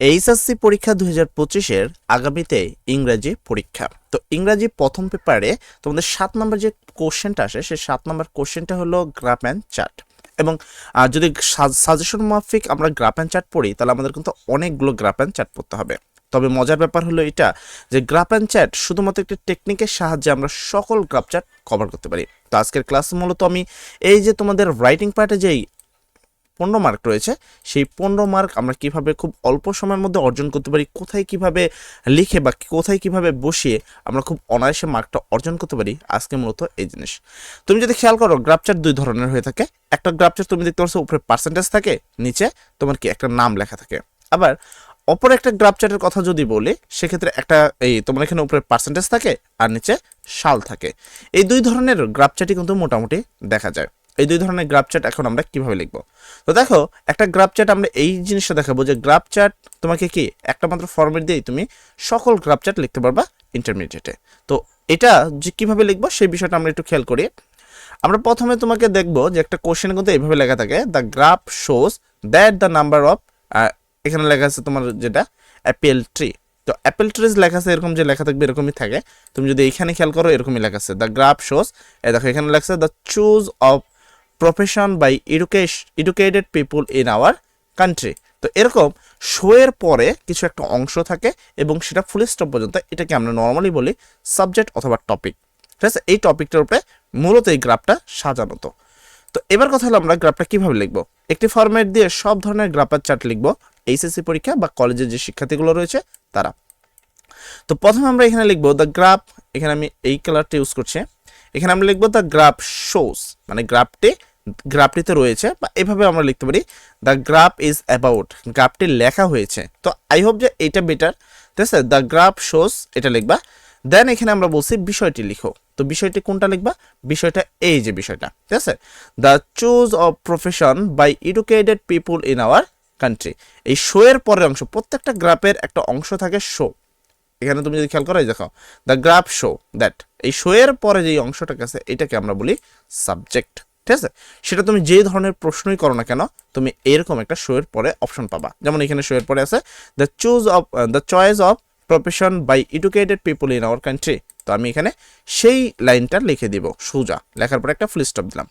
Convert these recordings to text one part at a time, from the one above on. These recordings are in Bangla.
এইচএসসি পরীক্ষা দুই হাজার পঁচিশের আগামীতে ইংরাজি পরীক্ষা। তো ইংরাজি প্রথম পেপারে তোমাদের সাত নম্বর যে কোশ্চেনটা আসে, সেই সাত নম্বর কোশ্চেনটা হলো গ্রাফ অ্যান্ড চার্ট। এবং যদি সাজেশন মাফিক আমরা গ্রাফ অ্যান্ড চার্ট পড়ি, তাহলে আমাদের কিন্তু অনেকগুলো গ্রাফ অ্যান্ড চার্ট পড়তে হবে। তবে মজার ব্যাপার হলো এটা, যে গ্রাফ অ্যান্ড চ্যাট শুধুমাত্র একটি টেকনিকের সাহায্যে আমরা সকল গ্রাফ চ্যাট কভার করতে পারি। তো আজকের ক্লাস মূলত আমি এই যে তোমাদের রাইটিং পার্টে যেই পনেরো মার্ক রয়েছে। সেই পনেরো মার্ক আমরা কীভাবে খুব অল্প সময়ের মধ্যে অর্জন করতে পারি, কোথায় কীভাবে লিখে বা কোথায় কীভাবে বসিয়ে আমরা খুব অনায়াসে মার্কটা অর্জন করতে পারি, আজকে মূলত এই জিনিস। তুমি যদি খেয়াল করো গ্রাফচার দুই ধরনের হয়ে থাকে। একটা গ্রাফচার তুমি দেখতে পাচ্ছ উপরে পার্সেন্টেজ থাকে, নিচে তোমার কি একটা নাম লেখা থাকে। আবার অপর একটা গ্রাফ চার্টের কথা যদি বলি, সেক্ষেত্রে একটা এই তোমার এখানে উপরে পার্সেন্টেজ থাকে আর নিচে সাল থাকে। এই দুই ধরনের গ্রাফ কিন্তু মোটামুটি দেখা যায়। এই দুই ধরনের গ্রাফ চার্ট এখন আমরা কীভাবে লিখব? তো দেখো, একটা গ্রাফ চার্ট আমরা এই জিনিসটা দেখাবো যে গ্রাফ চার্ট তোমাকে কি একটা মাত্র ফর্মেট দিয়েই তুমি সকল গ্রাফ চার্ট লিখতে পারবা ইন্টারমিডিয়েটে তো এটা যে কীভাবে লিখব সেই বিষয়টা আমরা একটু খেয়াল করি। আমরা প্রথমে তোমাকে দেখব যে একটা কোশ্চেন কিন্তু এইভাবে লেখা থাকে the graph shows that the number of এখানে লেখা আছে তোমার যেটা অ্যাপেল ট্রি তো অ্যাপেল ট্রিজ লেখা আছে, এরকম যে লেখা থাকবে এরকমই থাকে। তুমি যদি এইখানে খেয়াল করো, এরকমই লেখা আছে দ্য গ্রাফ শোজ এ দেখো এখানে লেখা আছে the choose of profession by এডুকেশ educated people in our country তো এরকম শোয়ের পরে কিছু একটা অংশ থাকে এবং সেটা ফুল স্টপ পর্যন্ত এটাকে আমরা নর্মালি বলি সাবজেক্ট অথবা টপিক ঠিক আছে? এই টপিকটার উপরে মূলত এই গ্রাফটা সাজানো তো। তো এবার কথা হলো আমরা গ্রাফটা কীভাবে লিখব? একটি ফরম্যাট দিয়ে সব ধরনের গ্রাফের চার্ট লিখব এইচএসসি পরীক্ষা বা কলেজের যে শিক্ষার্থীগুলো রয়েছে, তারা। তো প্রথমে আমরা এখানে লিখব দ্য গ্রাফ এখানে আমি এই কালারটা ইউজ করছি। এখানে আমরা লিখব দ্য গ্রাফ শোস মানে গ্রাফটি গ্রাফটিতে রয়েছে, বা এভাবে আমরা লিখতে পারি দ্য গ্রাফ ইজ অ্যাবাউট গ্রাফটি লেখা হয়েছে। তো আই হোপ যে এইটা বেটার ঠিক আছে? দ্য গ্রাফ শোস এটা লিখবা। দেন এখানে আমরা বলছি বিষয়টি লিখো। তো বিষয়টি কোনটা লিখবা? বিষয়টা এই যে বিষয়টা, ঠিক আছে? The choose of profession by educated people in our country এই শো এর পরের অংশ, প্রত্যেকটা গ্রাফের একটা অংশ থাকে শো এখানে তুমি যদি খেয়াল করো, এই দেখো দ্য গ্রাফ শো দ্যাট এই শো এর পরে যে অংশটাকে আছে, এটাকে আমরা বলি সাবজেক্ট ঠিক আছে? সেটা তুমি যে ধরনের প্রশ্নই করো না কেন, তুমি এরকম একটা শো এর পরে অপশন পাবা। যেমন এখানে শো এর পরে আছে the choose of the choice of profession by educated people in our country তো আমি এখানে সেই লাইনটা লিখে দিব, সোজা। লেখার পরে একটা ফুল স্টপ দিলাম।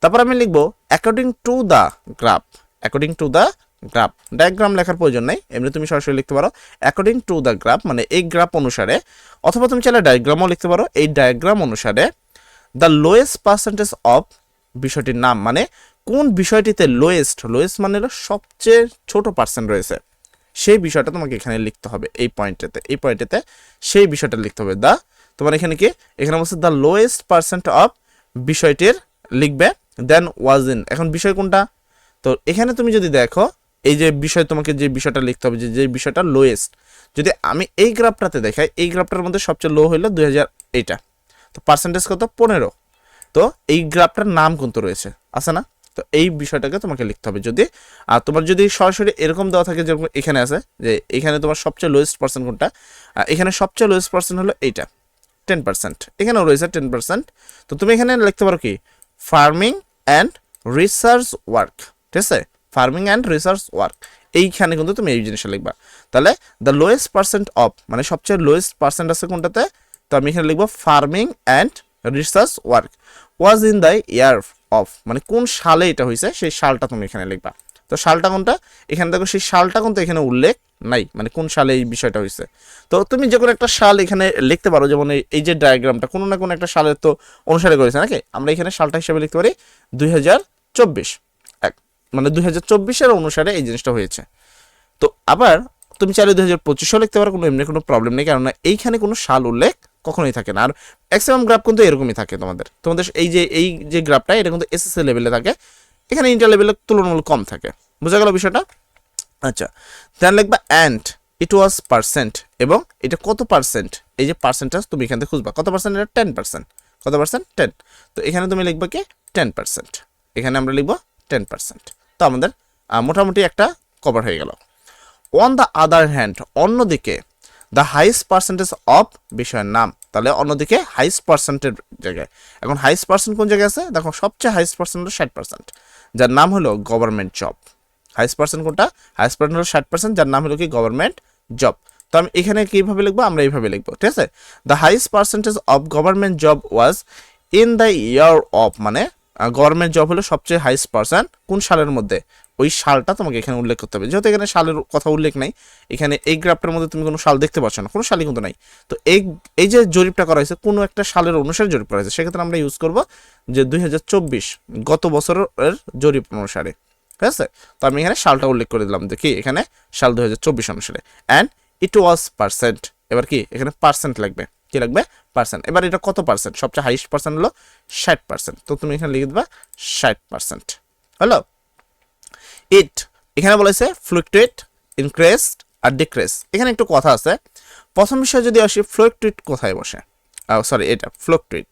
তারপর আমি লিখব according to the graph according to the graph. Diagram লেখার প্রয়োজন নেই, এমনি তুমি সরাসরি লিখতে পারো। অ্যাকর্ডিং টু দ্য গ্রাফ মানে এই গ্রাফ অনুসারে, অথবা তুমি চাইলে ডায়াগ্রামও লিখতে পারো। এই ডায়াগ্রাম অনুসারে দ্য লোয়েস্ট পার্সেন্টেজ অফ বিষয়টির নাম মানে কোন বিষয়টিতে লোয়েস্ট লোয়েস্ট মানে হলো সবচেয়ে ছোট পার্সেন্ট রয়েছে। সেই বিষয়টা তোমাকে এখানে লিখতে হবে, এই পয়েন্টেতে এই পয়েন্টেতে সেই বিষয়টা লিখতে হবে। দা তোমার এখানে কি? এখানে বলছে দ্য লোয়েস্ট পার্সেন্ট অফ বিষয়টির লিখবে দেন ওয়াজ ইন এখন বিষয় কোনটা? তো এখানে তুমি যদি দেখো এই যে বিষয় তোমাকে যে বিষয়টা লিখতে হবে যে যে বিষয়টা লোয়েস্ট যদি আমি এই গ্রাফটাতে দেখাই, এই গ্রাফটার মধ্যে সবচেয়ে লো হইল দুই হাজার এইটা তো পার্সেন্টেজ কত? পনেরো। তো এই গ্রাফটার নাম কিন্তু রয়েছে। আছে না? তো এই বিষয়টাকে তোমাকে লিখতে হবে। যদি, আর তোমার যদি সরাসরি এরকম দেওয়া থাকে যেরকম এখানে আছে, যে এখানে তোমার সবচেয়ে লোয়েস্ট পার্সেন্ট কোনটা? এখানে সবচেয়ে লোয়েস্ট পার্সেন্ট হলো এইটা টেন পার্সেন্ট এখানেও রয়েছে টেন পার্সেন্ট তো তুমি এখানে লিখতে পারো কি? ফার্মিং অ্যান্ড রিসার্চ ওয়ার্ক ঠিক আছে? ফার্মিং অ্যান্ড রিসার্চ ওয়ার্ক এইখানে কিন্তু তুমি এই জিনিসটা লিখবা। তাহলে দ্য লোয়েস্ট পার্সেন্ট অফ মানে সবচেয়ে লোয়েস্ট পার্সেন্ট আছে কোনটাতে? তো আমি এখানে লিখব farming and research work was in the year of মানে কোন সালে এটা হয়েছে সেই সালটা তুমি এখানে লিখবা। তো সালটা কোনটা? এখানে দেখো সেই সালটা কিন্তু এখানে উল্লেখ নাই মানে কোন সালে এই বিষয়টা হয়েছে তো তুমি যে কোনো একটা সাল এখানে লিখতে পারো, যেমন এই- যে ডায়াগ্রামটা কোনো না কোনো একটা সালের তো অনুসারে করেছে নাকি? আমরা এখানে সালটা হিসেবে লিখতে পারি দুই মানে দুই হাজার চব্বিশের অনুসারে এই জিনিসটা হয়েছে। তো আবার তুমি চাইলে দুই হাজার পঁচিশেও লিখতে পারো, কোনো এমনি কোনো প্রবলেম নেই, কেননা এইখানে কোনো সাল উল্লেখ কখনোই থাকে না। আর ম্যাক্সিমাম গ্রাফ কিন্তু এরকমই থাকে তোমাদের। তোমাদের এই যে এই যে গ্রাফটা এটা কিন্তু এসএসসি লেভেলে থাকে। এখানে ইন্টার লেভেলে তুলনামূলক কম থাকে। বোঝা গেল বিষয়টা? আচ্ছা দেন লিখবা অ্যান্ড ইট ওয়াজ পার্সেন্ট এবং এটা কত পার্সেন্ট এই যে পার্সেন্টেজ তুমি এখান থেকে খুঁজবা। কত পার্সেন্ট এটা টেন পার্সেন্ট কত পার্সেন্ট টেন তো এখানে তুমি লিখবা কি? টেন পার্সেন্ট এখানে আমরা লিখব টেন পার্সেন্ট তো আমাদের মোটামুটি একটা কভার হয়ে গেল। অন দ্য আদার হ্যান্ড অন্যদিকে দ্য হাইস্ট পার্সেন্টেজ অফ বিষয়ের নাম, তাহলে অন্যদিকে হাইস্ট পার্সেন্টের জায়গায়। এখন হাইস্ট পার্সেন্ট কোন জায়গায় আছে? দেখো, সবচেয়ে হাইস্ট পার্সেন্ট হলো ষাট পার্সেন্ট যার নাম হলো গভর্নমেন্ট জব হাইস্ট পার্সেন্ট কোনটা? হাইস্ট পার্সেন্ট হলো ষাট পার্সেন্ট যার নাম হলো কি? গভর্নমেন্ট জব তো আমি এখানে কীভাবে লিখব? আমরা এইভাবে লিখব, ঠিক আছে? The highest percentage of government job was in the year of মানে গভর্নমেন্ট জব হলো সবচেয়ে হাইস্ট পার্সেন্ট কোন সালের মধ্যে? ওই সালটা তোমাকে এখানে উল্লেখ করতে হবে। যেহেতু এখানে সালের কথা উল্লেখ নাই, এখানে এই গ্রাফটার মধ্যে তুমি কোনো সাল দেখতে পাচ্ছ না, কোনো সালই কিন্তু নাই। তো এই এই যে জরিপটা করা হয়েছে, কোনো একটা সালের অনুসারে জরিপ করা হয়েছে, সেক্ষেত্রে আমরা ইউজ করব যে দুই হাজার চব্বিশ গত বছরের জরিপ অনুসারে। ঠিক আছে? তো আমি এখানে সালটা উল্লেখ করে দিলাম, দেখি এখানে সাল দুই হাজার চব্বিশ অনুসারে। অ্যান্ড ইট ওয়াজ পার্সেন্ট এবার কি? এখানে পার্সেন্ট লাগবে। কি লাগবে? পার্সেন্ট এবার এটা কত পার্সেন্ট সবচেয়ে হাইস্ট পার্সেন্ট হলো ষাট পার্সেন্ট তো তুমি এখানে লিখে দেবা ষাট পার্সেন্ট হলো? ইট এখানে বলেছে ফ্লুকটুয়েট ইনক্রেস আর ডিক্রেস এখানে একটু কথা আছে। প্রথম বিষয় যদি আসি ফ্লুকটুইট কোথায় বসে? সরি এটা ফ্লুকটুইট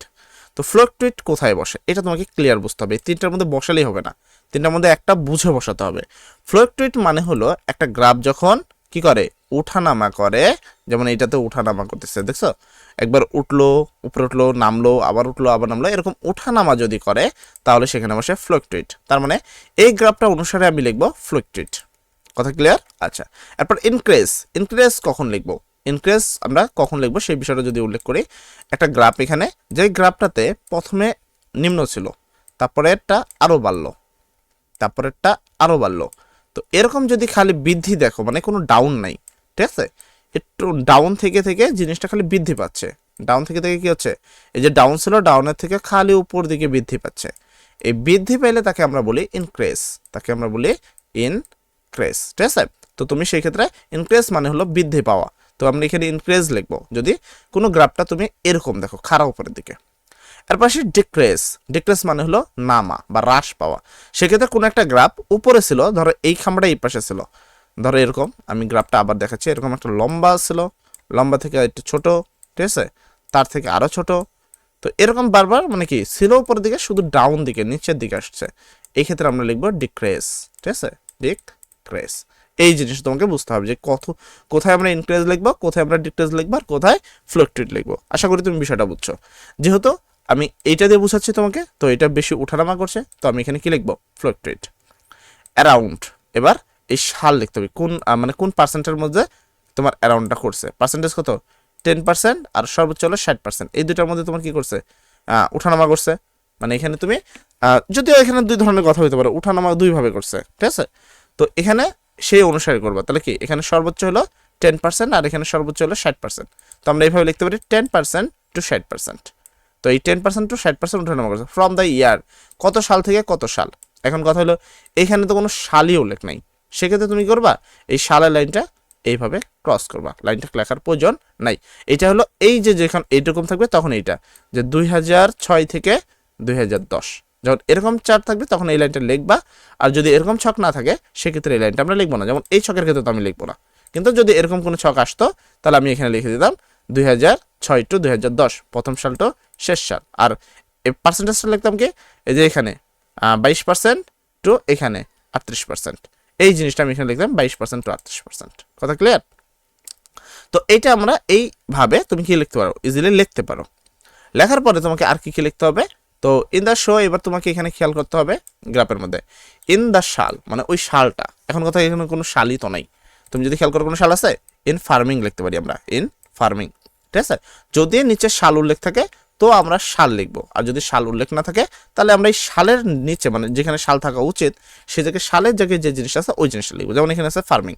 তো ফ্লুকটুইট কোথায় বসে? এটা তোমাকে ক্লিয়ার বুঝতে হবে। তিনটার মধ্যে বসালেই হবে না। তিনটার মধ্যে একটা বুঝে বসাতে হবে। ফ্লুকটুইট মানে হলো একটা গ্রাফ যখন কি করে? উঠানামা করে, যেমন এইটাতে উঠানামা করতেছে, দেখছ? একবার উঠল, উপরে উঠল, নামলো, আবার উঠল, আবার নামলো, এরকম উঠানামা যদি করে, তাহলে সেখানে বসে ফ্লুকটুইট তার মানে এই গ্রাফটা অনুসারে আমি লিখব ফ্লুকটুইট কথা ক্লিয়ার আচ্ছা। এরপর ইনক্রেস ইনক্রেস কখন লিখব? ইনক্রেস আমরা কখন লিখব? সেই বিষয়টা যদি উল্লেখ করি, একটা গ্রাফ এখানে, যে গ্রাফটাতে প্রথমে নিম্ন ছিল, তারপরেরটা আরও বাড়লো, তারপরেরটা আরও বাড়লো। তো এরকম যদি খালি বৃদ্ধি দেখো মানে কোনো ডাউন নাই। ঠিক আছে? একটু ডাউন থেকে থেকে জিনিসটা খালি বৃদ্ধি পাচ্ছে। ডাউন থেকে থেকে কি হচ্ছে? এই যে ডাউন ছিল ডাউনের থেকে খালি উপর দিকে বৃদ্ধি পাচ্ছে। এই বৃদ্ধি পেলে তাকে আমরা বলি ইনক্রেস তাকে আমরা বলি ইনক্রেস ঠিক আছে? তো তুমি সেই ক্ষেত্রে ইনক্রেস মানে হলো বৃদ্ধি পাওয়া। তো আমরা এখানে ইনক্রেজ লিখব। যদি কোনো গ্রাফটা তুমি এরকম দেখো খারাপ উপরের দিকে। এরপর পাশে ডিক্রেস ডিক্রেস মানে হলো নামা বা হ্রাস পাওয়া। সেক্ষেত্রে কোনো একটা গ্রাফ উপরে ছিল, ধরো এই খামটা এই পাশে ছিল। ধরো এরকম, আমি গ্রাফটা আবার দেখাচ্ছি। এরকম একটা লম্বা ছিল, লম্বা থেকে একটু ছোট, ঠিক আছে? তার থেকে আরও ছোট। তো এরকম বারবার মানে কি, ছিল উপরের দিকে, শুধু ডাউন দিকে, নিচের দিকে আসছে। এই ক্ষেত্রে আমরা লিখব ডিক্রেস ঠিক আছে? ডিক্রেস এই জিনিস তোমাকে বুঝতে হবে যে কত, কোথায় আমরা ইনক্রেজ লিখব, কোথায় আমরা ডিক্রেজ লিখব, আর কোথায় ফ্লুকটুয়েট লিখব। আশা করি তুমি বিষয়টা বুঝছ। যেহেতু আমি এইটা দিয়ে বুঝাচ্ছি তোমাকে, তো এটা বেশি উঠানামা করছে, তো আমি এখানে কি লিখব? ফ্লুকটুয়েট অ্যারাউন্ড এবার এই সাল লিখতে হবে। কোন মানে কোন পার্সেন্টের মধ্যে তোমার অ্যারাউন্ডটা করছে? পার্সেন্টেজ কত? টেন পার্সেন্ট আর সর্বোচ্চ হলো ষাট পার্সেন্ট এই দুটার মধ্যে তোমার কি করছে? উঠানামা করছে। মানে এখানে তুমি যদিও এখানে দুই ধরনের কথা হতে পারে, উঠানামা দুইভাবে করছে, ঠিক আছে? তো এখানে সেই অনুসারে করবা। তাহলে কি? এখানে সর্বোচ্চ হলো টেন পার্সেন্ট আর এখানে সর্বোচ্চ হলো ষাট পার্সেন্ট তো আমরা এইভাবে লিখতে পারি টেন পার্সেন্ট টু ষাট পার্সেন্ট তো এই টেন পার্সেন্ট টু ষাট পার্সেন্ট উঠানামা করছে। ফ্রম দ্য ইয়ার কত সাল থেকে কত সাল? এখন কথা হলো, এখানে তো কোনো সালই উল্লেখ নাই। সেক্ষেত্রে তুমি করবা, এই সালের লাইনটা এইভাবে ক্রস করবা। লাইনটা লেখার প্রয়োজন নাই। এটা হলো এই যে যেখানে এইরকম থাকবে তখন এইটা। যে দুই হাজার ছয় থেকে দুই হাজার দশ। যখন এরকম চার্ট থাকবে তখন এই লাইনটা লিখবা। আর যদি এরকম ছক না থাকে, সেক্ষেত্রে এই লাইনটা আমরা লিখব না। যেমন এই ছকের ক্ষেত্রে তো আমি লিখব না। কিন্তু যদি এরকম কোনো ছক আসতো, তাহলে আমি এখানে লিখে দিতাম দুই হাজার ছয় টু দুই হাজার দশ। প্রথম সালটা, শেষ সাল। আর এই পার্সেন্টেজটা লিখতাম কি? এই যে এখানে বাইশ পার্সেন্ট টু এখানে, আটত্রিশ পার্সেন্ট এই জিনিসটা আমি এখানে লিখলাম বাইশ পার্সেন্ট টু আটত্রিশ পার্সেন্ট কথা ক্লিয়ার তো এটা আমরা এইভাবে তুমি কি লিখতে পারো? ইজিলি লিখতে পারো। লেখার পরে তোমাকে আর কি কি লিখতে হবে? তো ইন দ্য শো এবার তোমাকে এখানে খেয়াল করতে হবে গ্রাফের মধ্যে। ইন দ্য শাল মানে ওই শালটা। এখন কথা এখানে কোনো শালই তো নাই। তুমি যদি খেয়াল করো কোনো শাল আছে? ইন ফার্মিং লিখতে পারি আমরা। ইন ফার্মিং ঠিক আছে? যদি নিচে শাল উল্লেখ থাকে তো আমরা শাল লিখব। আর যদি শাল উল্লেখ না থাকে, তাহলে আমরা এই শালের নিচে মানে যেখানে শাল থাকা উচিত, সে জায়গায় শালের জায়গায় যে জিনিসটা আছে, ওই জিনিসটা লিখব। যেমন এখানে আছে ফার্মিং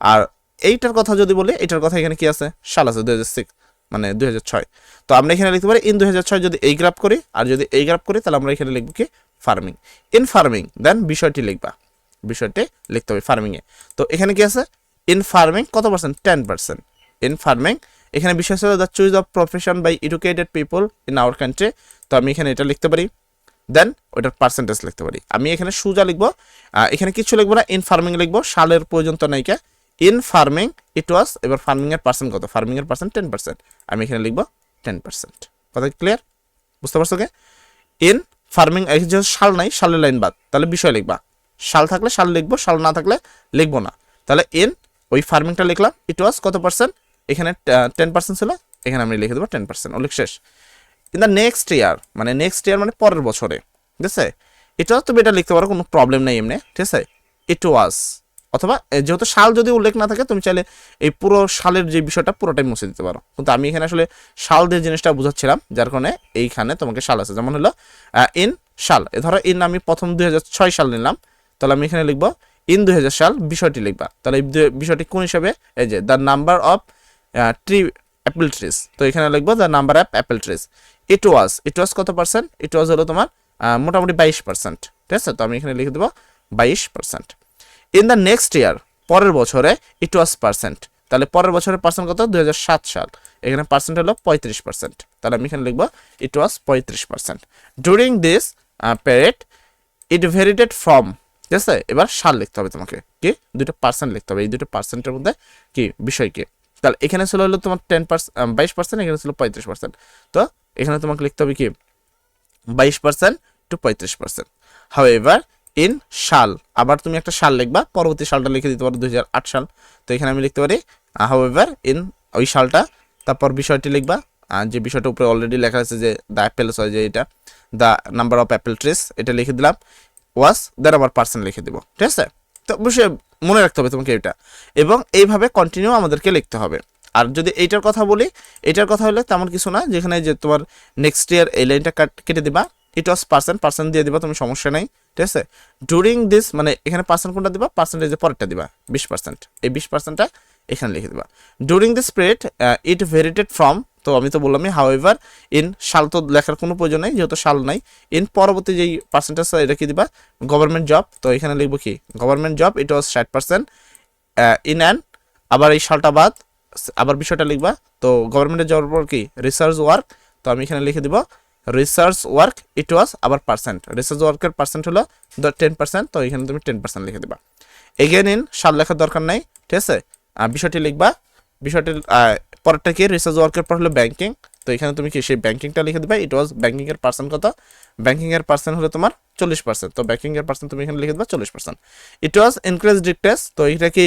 আর এইটার কথা যদি বলি, এটার কথা এখানে কি আছে? সাল আছে সিক্স মানে দুই হাজার ছয়। তো আমরা এখানে লিখতে পারি ইন দুই হাজার ছয় যদি এই গ্রাফ করি, আর যদি এই গ্রাফ করি, তাহলে আমরা এখানে লিখব কি? ফার্মিং ইন ফার্মিং দেন বিষয়টি লিখবা। বিষয়টি লিখতে হবে ফার্মিংয়ে তো এখানে কি আছে? ইন ফার্মিং কত percent ten percent in farming এখানে বিষয় ছিল the choose of profession by educated people in our country তো আমি এখানে এটা লিখতে পারি। দেন ওইটার পার্সেন্টেজ লিখতে পারি। আমি এখানে সুজা লিখব। এখানে কিছু লিখব না ইন ফার্মিং লিখব। সালের প্রয়োজন তো নাইকা ইন ফার্মিং ইট ওয়াজ এবার ফার্মিং এর পার্সেন্ট কত? ফার্মিং এর পার্সেন্ট টেন পার্সেন্ট আমি এখানে লিখব টেন পার্সেন্ট কথা ক্লিয়ার বুঝতে পারছ কে? ইন ফার্মিং যে সাল নাই, সালের লাইন বাদ। তাহলে বিষয় লিখবা। সাল থাকলে সাল লিখব, সাল না থাকলে লিখব না। তাহলে ইন ওই ফার্মিংটা লিখলাম ইট ওয়াজ কত পার্সেন্ট এখানে টেন পার্সেন্ট ছিল, এখানে আমি লিখে দেবো টেন পার্সেন্ট উল্লেখ শেষ। ইন দ্য নেক্সট ইয়ার মানে নেক্সট ইয়ার মানে পরের বছরে, ঠিক আছে? এটাও তুমি এটা লিখতে পারো, কোনো প্রবলেম নেই এমনি, ঠিক আছে? ইট ওয়াজ অথবা যেহেতু সাল যদি উল্লেখ না থাকে, তুমি চাইলে এই পুরো সালের যে বিষয়টা, পুরোটাই মুছে দিতে পারো। কিন্তু আমি এখানে আসলে সাল দিয়ে জিনিসটা বুঝাচ্ছিলাম, যার কারণে এইখানে তোমাকে সাল আছে। যেমন হলো ইন সাল ধরো ইন আমি প্রথম দুই হাজার ছয় সাল নিলাম, তাহলে আমি এখানে লিখব ইন দুই হাজার সাল বিষয়টি লিখবা। তাহলে এই বিষয়টি কোন হিসাবে? এই যে the number of tree apple trees তো এখানে লিখব the number of apple trees it was it was কত পার্সেন্ট ইট ওয়াজ হলো তোমার মোটামুটি বাইশ পার্সেন্ট ঠিক আছে? তো আমি এখানে লিখে দেবো বাইশ percent in the next year পরের বছরে ইট ওয়াজ পার্সেন্ট তাহলে পরের বছরের পার্সেন্ট কত? দুই হাজার সাত সাল। এখানে পার্সেন্ট হলো পঁয়ত্রিশ পার্সেন্ট তাহলে আমি এখানে লিখব ইট ওয়াজ পঁয়ত্রিশ percent during this period it varied from ঠিক আছে? এবার সাল লিখতে হবে তোমাকে। কি? দুটো পার্সেন্ট লিখতে হবে। এই দুটো পার্সেন্টের মধ্যে কি? বিষয় কি? তাহলে এখানে ছিল হলো তোমার টেন পার্সেন্ট বাইশ পার্সেন্ট এখানে ছিল পঁয়ত্রিশ পার্সেন্ট তো এখানে তোমাকে লিখতে হবে কি? বাইশ পার্সেন্ট টু পঁয়ত্রিশ পার্সেন্ট হাউ এভার ইন সাল, আবার তুমি একটা সাল লিখবা, পরবর্তী সালটা লিখে দিতে পারো দু হাজার আট সাল। তো এখানে আমি লিখতে পারি হাউ এভার ইন ওই সালটা, তারপর বিষয়টি লিখবা যে বিষয়টা উপরে অলরেডি লেখা আছে যে দ্য অ্যাপেলস হয় যে এটা the number of apple trees এটা লিখে দিলাম ওয়াস দেন আবার পার্সেন্ট লিখে দিব। ঠিক আছে? তো অবশ্যই মনে রাখতে হবে তোমাকে এটা। এবং এইভাবে কন্টিনিউ আমাদেরকে লিখতে হবে। আর যদি এইটার কথা বলি এটার কথা হলে তেমন কিছু না, যেখানে যে তোমার নেক্সট ইয়ার এই লাইনটা কাট কেটে দিবা ইট ওয়াজ পার্সেন্ট পার্সেন্ট দিয়ে দিবা, তুমি সমস্যা নেই, ঠিক আছে? ডুরিং দিস মানে এখানে পার্সেন্ট কোনটা দিবা? পার্সেন্টেজের পরেরটা দিবা, বিশ পার্সেন্ট এই বিশ পার্সেন্টটা এখানে লিখে দিবা। During this period it varied from তো আমি তো বললামই হাউ এভার ইন সাল তো লেখার কোনো প্রয়োজন নেই, যেহেতু সাল নাই ইন পরবর্তী যেই পার্সেন্টেজ এটা কি দিবা? গভর্নমেন্ট জব তো এখানে লিখব কি? গভর্নমেন্ট জব ইট ওয়াজ ষাট পার্সেন্ট ইন অ্যান আবার এই সালটা বাদ, আবার বিষয়টা লিখবা, তো গভর্নমেন্টের জবের পর কি? রিসার্চ ওয়ার্ক তো আমি এখানে লিখে দিব রিসার্চ ওয়ার্ক ইট ওয়াজ আবার পার্সেন্ট রিসার্চ ওয়ার্কের পার্সেন্ট হলো টেন পার্সেন্ট তো এখানে তুমি টেন পার্সেন্ট লিখে দিবা। এগেন ইন সাল লেখার দরকার নাই, ঠিক আছে? বিষয়টি লিখবা, বিষয়টি পরেরটা কি? রিসার্চ ওয়ার্কের পর হলো ব্যাংকিং তো এখানে তুমি কি সেই ব্যাংকিংটা লিখে দিবা? ইট ওয়াজ ব্যাংকিং এর পার্সেন্ট কত? ব্যাংকিং এর পার্সেন্ট হলো তোমার চল্লিশ পার্সেন্ট তো ব্যাংকিং এর পার্সেন্ট তুমি এখানে লিখে দেবে চল্লিশ পার্সেন্ট ইট ওয়াজ ইনক্রিজ ডিক্টেস তো এটা কি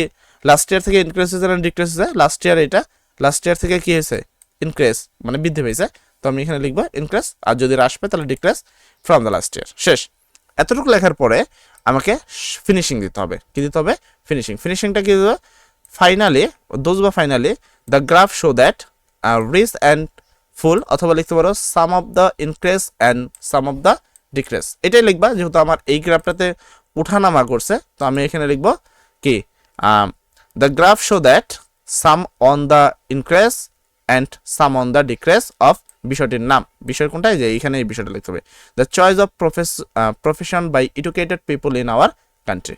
লাস্ট ইয়ার থেকে ইনক্রিজ হয়েছে না ডিক্রিজ হয়েছে? লাস্ট ইয়ার এটা। লাস্ট ইয়ার থেকে কি হয়েছে? ইনক্রিজ মানে বৃদ্ধি পেয়েছে। তো আমি এখানে লিখব ইনক্রিজ আর যদি হ্রাস পায় তাহলে decrease from the last year শেষ। এতটুকু লেখার পরে আমাকে ফিনিশিং দিতে হবে। কি দিতে হবে? ফিনিশিং ফিনিশিংটা কি দেবো ফাইনালি দোজ বা finally the graph show that rise and fall অথবা লিখতে পারো some of the increase and some of the decrease এটাই লিখবা, যেহেতু আমার এই গ্রাফটাতে উঠানামা করছে, তো আমি এখানে লিখব কি the graph show that some on the increase and some on the decrease of বিষয়টির নাম। বিষয় কোনটাই যে এইখানে এই বিষয়টা লিখতে হবে। The choice of profess profession by educated people in our country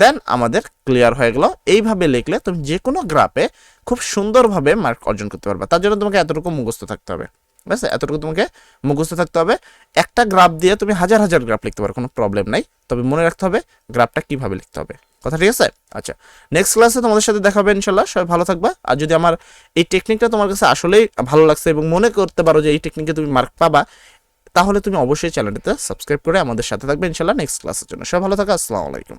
then আমাদের ক্লিয়ার হয়ে গেল। এইভাবে লিখলে তুমি যে কোনো গ্রাফে খুব সুন্দরভাবে মার্ক অর্জন করতে পারবে। তার জন্য তোমাকে এতটুকু মুখস্থ থাকতে হবে। ঠিক আছে এতটুকু তোমাকে মুখস্থ থাকতে হবে। একটা গ্রাফ দিয়ে তুমি হাজার হাজার গ্রাফ লিখতে পারো, কোনো প্রবলেম নাই। তবে মনে রাখতে হবে গ্রাফটা কীভাবে লিখতে হবে। কথা ঠিক আছে? আচ্ছা নেক্সট ক্লাসে তোমাদের সাথে দেখা হবে ইনশাল্লাহ সবাই ভালো থাকবা। আর যদি আমার এই টেকনিকটা তোমার কাছে আসলেই ভালো লাগছে এবং মনে করতে পারো যে এই টেকনিকে তুমি মার্ক পাবা, তাহলে তুমি অবশ্যই চ্যানেলটাতে সাবস্ক্রাইব করে আমাদের সাথে থাকবে ইনশাল্লাহ নেক্সট ক্লাসের জন্য। সবাই ভালো থাকো, আসসালামু আলাইকুম।